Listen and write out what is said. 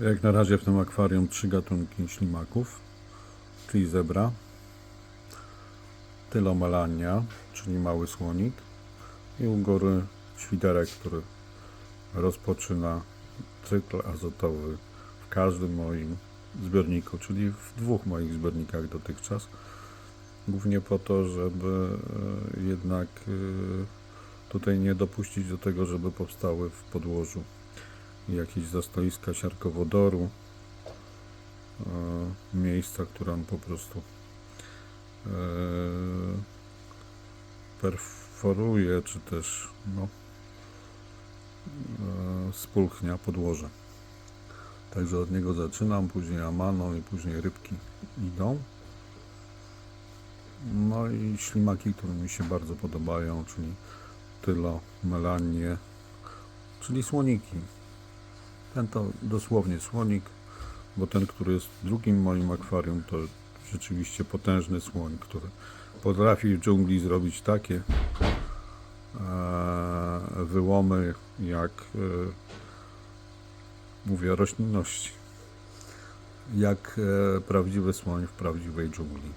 Jak na razie w tym akwarium trzy gatunki ślimaków, czyli zebra, tylomelania, czyli mały słonik i u góry świderek, który rozpoczyna cykl azotowy w każdym moim zbiorniku, czyli w dwóch moich zbiornikach dotychczas. Głównie po to, żeby e, jednak e, tutaj nie dopuścić do tego, żeby powstały w podłożu jakieś zastoiska siarkowodoru, e, miejsca, które on po prostu e, perforuje, czy też no, e, spulchnia podłoże. Także od niego zaczynam, później amano i później rybki idą. No i ślimaki, które mi się bardzo podobają, czyli tylo, melanie, czyli słoniki. Ten to dosłownie słonik, bo ten, który jest w drugim moim akwarium, to rzeczywiście potężny słoń, który potrafi w dżungli zrobić takie e, wyłomy, jak e, mówię o roślinności, jak e, prawdziwy słoń w prawdziwej dżungli.